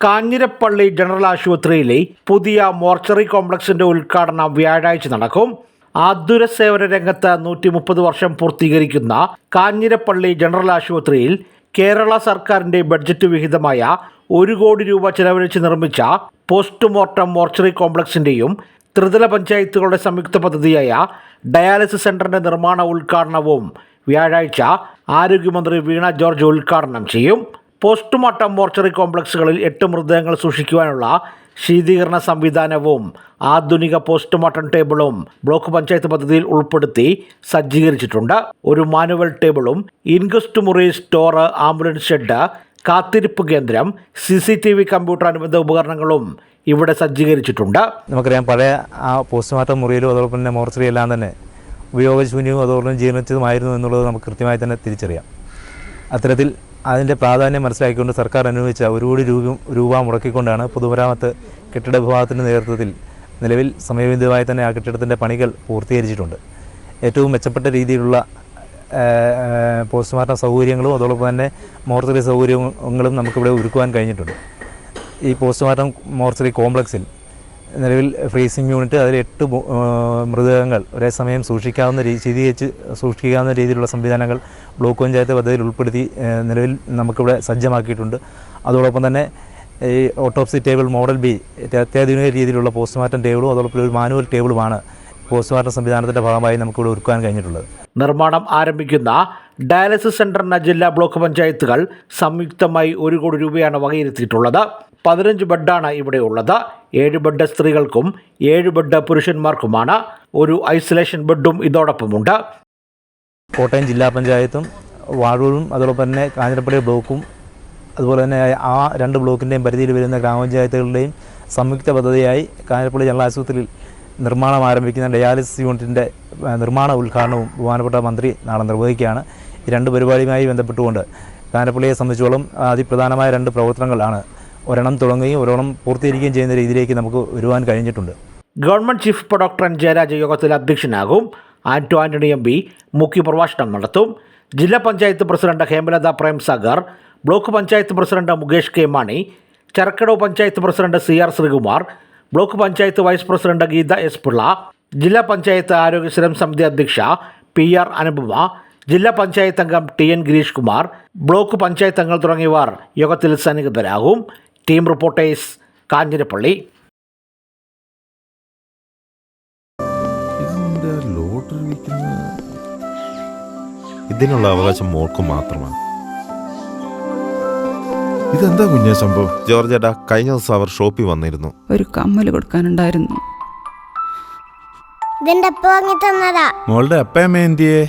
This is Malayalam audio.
കാഞ്ഞിരപ്പള്ളി ജനറൽ ആശുപത്രിയിലെ പുതിയ മോർച്ചറി കോംപ്ലക്സിന്റെ ഉദ്ഘാടനം വ്യാഴാഴ്ച നടക്കും. ആതുര സേവന രംഗത്ത് നൂറ്റി മുപ്പത് വർഷം പൂർത്തീകരിക്കുന്ന കാഞ്ഞിരപ്പള്ളി ജനറൽ ആശുപത്രിയിൽ കേരള സർക്കാരിന്റെ ബഡ്ജറ്റ് വിഹിതമായ ഒരു കോടി രൂപ ചെലവഴിച്ച് നിർമ്മിച്ച പോസ്റ്റ്മോർട്ടം മോർച്ചറി കോംപ്ലക്സിന്റെയും ത്രിതല പഞ്ചായത്തുകളുടെ സംയുക്ത പദ്ധതിയായ ഡയാലിസിസ് സെന്ററിന്റെ നിർമ്മാണ ഉദ്ഘാടനവും വ്യാഴാഴ്ച ആരോഗ്യമന്ത്രി വീണ ജോർജ് ഉദ്ഘാടനം ചെയ്യും. പോസ്റ്റ്മോർട്ടം മോർച്ചറി കോംപ്ലക്സുകളിൽ എട്ട് മൃതദേഹങ്ങൾ സൂക്ഷിക്കുവാനുള്ള ശീതീകരണ സംവിധാനവും ആധുനിക പോസ്റ്റ്മോർട്ടം ടേബിളും ബ്ലോക്ക് പഞ്ചായത്ത് പദ്ധതിയിൽ ഉൾപ്പെടുത്തി സജ്ജീകരിച്ചിട്ടുണ്ട്. ഒരു മാനുവൽ ടേബിളും ഇൻഗസ്റ്റ് മുറി സ്റ്റോർ ആംബുലൻസ് ഷെഡ് കാത്തിരിപ്പ് കേന്ദ്രം C C T V computer അനുബന്ധ ഉപകരണങ്ങളും ഇവിടെ സജ്ജീകരിച്ചിട്ടുണ്ട്. നമുക്കറിയാം പഴയ ആ പോസ്റ്റ്മോർട്ടം മുറിയിലും അതോടൊപ്പം തന്നെ മോർച്ചറി എല്ലാം തന്നെ ഉപയോഗശൂന്യവും അതോടൊപ്പം ജീർണിച്ചതുമായിരുന്നു എന്നുള്ളത് നമുക്ക് കൃത്യമായി തന്നെ തിരിച്ചറിയാം. അത്തരത്തിൽ അതിന്റെ പ്രാധാന്യം മനസ്സിലാക്കിക്കൊണ്ട് സർക്കാർ അനുവദിച്ച ഒരു കോടി രൂപ രൂപ മുടക്കിക്കൊണ്ടാണ് പൊതുമരാമത്ത് കെട്ടിട വിഭാഗത്തിന്റെ നേതൃത്വത്തിൽ നിലവിൽ സമയബന്ധിതമായി തന്നെ ആ കെട്ടിടത്തിന്റെ പണികൾ പൂർത്തീകരിച്ചിട്ടുണ്ട്. ഏറ്റവും മെച്ചപ്പെട്ട രീതിയിലുള്ള പോസ്റ്റ്മോർട്ടം സൗകര്യങ്ങളും അതോടൊപ്പം തന്നെ മോർച്ചറി സൗകര്യങ്ങളും നമുക്കിവിടെ ഒരുക്കുവാൻ കഴിഞ്ഞിട്ടുണ്ട്. ഈ പോസ്റ്റ്മോർട്ടം മോർച്ചറി കോംപ്ലക്സിൽ നിലവിൽ ഫ്രീസിംഗ് യൂണിറ്റ് അതിൽ എട്ട് മൃതദേഹങ്ങൾ ഒരേ സമയം സൂക്ഷിക്കാവുന്ന രീതി ശീതീകരിച്ച് സൂക്ഷിക്കാവുന്ന രീതിയിലുള്ള സംവിധാനങ്ങൾ ബ്ലോക്ക് പഞ്ചായത്ത് പദ്ധതിയിൽ ഉൾപ്പെടുത്തി നിലവിൽ നമുക്കിവിടെ സജ്ജമാക്കിയിട്ടുണ്ട്. അതോടൊപ്പം തന്നെ ഈ ഓട്ടോപ്സി ടേബിൾ മോഡൽ ബി അത്യാധുനിക രീതിയിലുള്ള പോസ്റ്റ്മോർട്ടം ടേബിളും അതോടൊപ്പം ഒരു മാനുവൽ ടേബിളുമാണ് പോസ്റ്റ്മോർട്ടം സംവിധാനത്തിന്റെ ഭാഗമായി നമുക്കിവിടെ ഒരുക്കാൻ കഴിഞ്ഞിട്ടുള്ളത്. നിർമ്മാണം ആരംഭിക്കുന്ന ഡയാലിസിസ് സെന്ററിന് ജില്ലാ ബ്ലോക്ക് പഞ്ചായത്തുകൾ സംയുക്തമായി ഒരു കോടി രൂപയാണ് വകയിരുത്തിയിട്ടുള്ളത്. പതിനഞ്ച് ബെഡാണ് ഇവിടെ ഉള്ളത്. ഏഴ് ബെഡ് സ്ത്രീകൾക്കും ഏഴ് ബെഡ് പുരുഷന്മാർക്കുമാണ്. ഒരു ഐസൊലേഷൻ ബെഡും ഇതോടൊപ്പമുണ്ട്. കോട്ടയം ജില്ലാ പഞ്ചായത്തും വാഴൂരും അതോടൊപ്പം തന്നെ കാഞ്ഞിരപ്പള്ളി ബ്ലോക്കും അതുപോലെ തന്നെ ആ രണ്ട് ബ്ലോക്കിന്റെയും പരിധിയിൽ വരുന്ന ഗ്രാമപഞ്ചായത്തുകളുടെയും സംയുക്ത പദ്ധതിയായി കാഞ്ഞിരപ്പള്ളി ജനറൽ ആശുപത്രിയിൽ നിർമ്മാണം ആരംഭിക്കുന്ന ഡയാലിസിസ് യൂണിറ്റിന്റെ നിർമ്മാണ ഉദ്ഘാടനവും ബഹുമാനപ്പെട്ട മന്ത്രി നാളെ നിർവഹിക്കുകയാണ്. ഈ രണ്ട് പരിപാടിയുമായി ബന്ധപ്പെട്ടുകൊണ്ട് കാഞ്ഞിരപ്പള്ളിയെ സംബന്ധിച്ചോളം അതിപ്രധാനമായ രണ്ട് പ്രവർത്തനങ്ങളാണ് ഒരെണ്ണം തുടങ്ങുകയും ഒരെണ്ണം പൂർത്തീകരിക്കുകയും ചെയ്യുന്ന രീതിയിലേക്ക് നമുക്ക് വരുവാൻ കഴിഞ്ഞിട്ടുണ്ട്. ഗവൺമെന്റ് ചീഫ് ഇപ്പോൾ ഡോക്ടർ എൻ ജയരാജ യോഗത്തിൽ അധ്യക്ഷനാകും. ആന്റോ ആന്റണി എം പി മുഖ്യപ്രഭാഷണം നടത്തും. ജില്ലാ panchayat president Hemalatha Premsagar block panchayat president Mukesh K Mani Charakkadavu panchayat president C R Sreekumar block panchayat vice president Geetha S Pillai ജില്ലാ പഞ്ചായത്ത് ആരോഗ്യ സ്ഥിരം സമിതി അധ്യക്ഷ പി ആർ അനുപമ ജില്ലാ പഞ്ചായത്ത് അംഗം T N Girish Kumar block panchayat അംഗങ്ങൾ തുടങ്ങിയവർ യോഗത്തിൽ സന്നിഹിതരാകും. Team reporters Kanjirappally. ഇതിനുള്ള അവകാശം മോൾക്ക് മാത്രമാണ്. ഇതെന്താ കുഞ്ഞ സംഭവം? ജോർജ് ഏട്ടാ കഴിഞ്ഞ ദിവസം അവർ ഷോപ്പിൽ വന്നിരുന്നു. ഒരു കമ്മൽ കൊടുക്കാനുണ്ടായിരുന്നു. ഇതിന്റെ അപ്പ വാങ്ങി തന്നതാ? മോളുടെ അപ്പയമ്മ എന്തിയേ?